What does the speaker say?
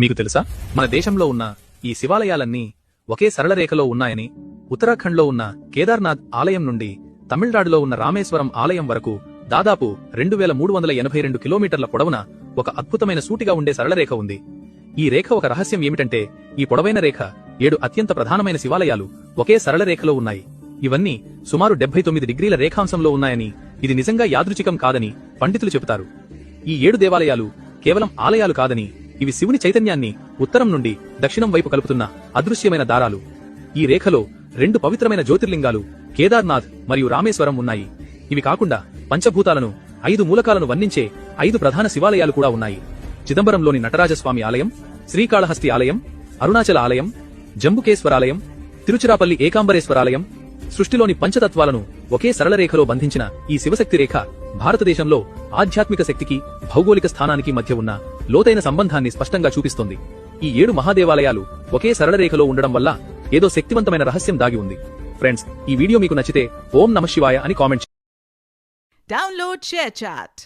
మీకు తెలుసా? మన దేశంలో ఉన్న ఈ శివాలయాలన్నీ ఒకే సరళ రేఖలో ఉన్నాయని ఉత్తరాఖండ్లో ఉన్న కేదార్నాథ్ ఆలయం నుండి తమిళనాడులో ఉన్న రామేశ్వరం ఆలయం వరకు దాదాపు రెండు వేల మూడు వందల ఎనభై రెండు కిలోమీటర్ల పొడవున ఒక అద్భుతమైన సూటిగా ఉండే సరళ రేఖ ఉంది. ఈ రేఖ ఒక రహస్యం ఏమిటంటే ఈ పొడవైన రేఖ ఏడు అత్యంత ప్రధానమైన శివాలయాలు ఒకే సరళ రేఖలో ఉన్నాయి. ఇవన్నీ సుమారు డెబ్బై తొమ్మిది డిగ్రీల రేఖాంశంలో ఉన్నాయని ఇది నిజంగా యాదృచికం కాదని పండితులు చెబుతారు. ఈ ఏడు దేవాలయాలు కేవలం ఆలయాలు కాదని ఇవి శివుని చైతన్యాన్ని ఉత్తరం నుండి దక్షిణం వైపు కలుపుతున్న అదృశ్యమైన దారాలు. ఈ రేఖలో రెండు పవిత్రమైన జ్యోతిర్లింగాలు కేదార్నాథ్ మరియు రామేశ్వరం ఉన్నాయి. ఇవి కాకుండా పంచభూతాలను ఐదు మూలకాలను వర్ణించే ఐదు ప్రధాన శివాలయాలు కూడా ఉన్నాయి. చిదంబరంలోని నటరాజస్వామి ఆలయం శ్రీకాళహస్తి ఆలయం అరుణాచల ఆలయం జంబుకేశ్వరాలయం తిరుచిరాపల్లి ఏకాంబరేశ్వరాలయం సృష్టిలోని పంచతత్వాలను ఒకే సరళ రేఖలో బంధించిన ఈ శివశక్తి రేఖ భారతదేశంలో ఆధ్యాత్మిక శక్తికి భౌగోళిక స్థానానికి మధ్య ఉన్న లోతైన సంబంధాన్ని స్పష్టంగా చూపిస్తుంది. ఈ ఏడు మహాదేవాలయాలు ఒకే సరళ రేఖలో ఉండడం వల్ల ఏదో శక్తివంతమైన రహస్యం దాగి ఉంది. ఫ్రెండ్స్ ఈ వీడియో మీకు నచ్చితే ఓం నమ శివాయ అని కామెంట్ Download చాట్